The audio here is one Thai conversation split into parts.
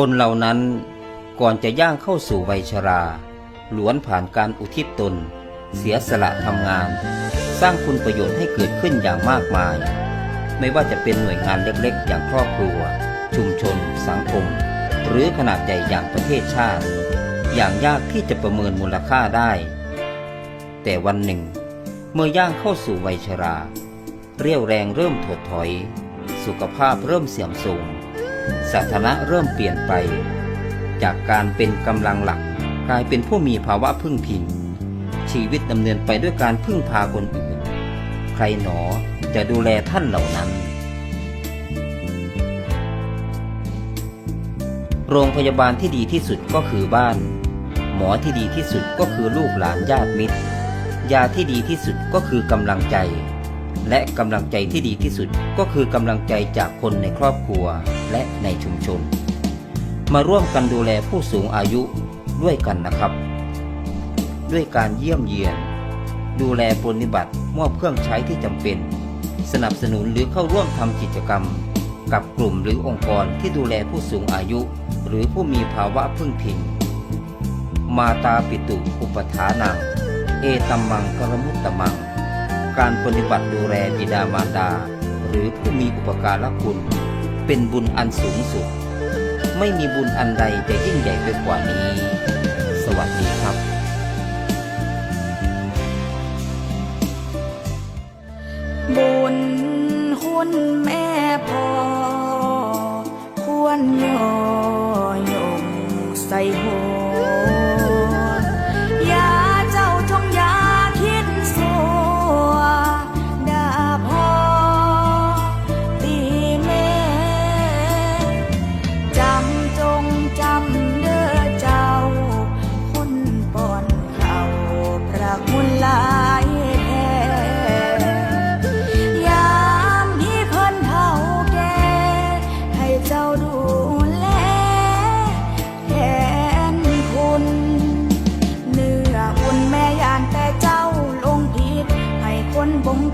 คนเหล่านั้นก่อนจะย่างเข้าสู่วัยชราล้วนผ่านการอุทิศตน เสียสละทำงาน สร้างคุณประโยชน์ให้เกิดขึ้นอย่างมากมาย ไม่ว่าจะเป็นหน่วยงานเล็กๆ อย่างครอบครัว ชุมชน สังคม หรือขนาดใหญ่อย่างประเทศชาติ อย่างยากที่จะประเมินมูลค่าได้ แต่วันหนึ่ง เมื่อย่างเข้าสู่วัยชรา เรี่ยวแรงเริ่มถดถอย สุขภาพเริ่มเสื่อมโทรม สถานะเริ่มเปลี่ยนไป จากการเป็นกำลังหลักกลายเป็นผู้มีภาวะพึ่งพิง ชีวิตดำเนินไปด้วยการพึ่งพาคนอื่น ใครหนอจะดูแลท่านเหล่านั้น โรงพยาบาลที่ดีที่สุดก็คือบ้าน หมอที่ดีที่สุดก็คือลูกหลานญาติมิตร ยาที่ดีที่สุดก็คือกำลังใจ และกำลังใจที่ดีที่สุดก็คือกำลังใจจากคนในครอบครัวและในชุมชน มาร่วมกันดูแลผู้สูงอายุด้วยกันนะครับ ด้วยการเยี่ยมเยียน ดูแลปฏิบัติมอบเครื่องใช้ที่จำเป็น สนับสนุนหรือเข้าร่วมทำกิจกรรม กับกลุ่มหรือองค์กรที่ดูแลผู้สูงอายุ หรือผู้มีภาวะพึ่งพิง มาตาปิตุอุปถานัง เอตัมมังกรมุตตมัง การปฏิบัติดูแลบิดามารดา หรือผู้มีอุปการะคุณ เป็นบุญอันสูงสุด ไม่มีบุญอันใดจะยิ่งใหญ่ไปกว่านี้ สวัสดีครับบุญหุ่นแม่พ่อควรย่อยงใส่หัว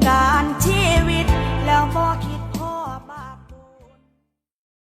การ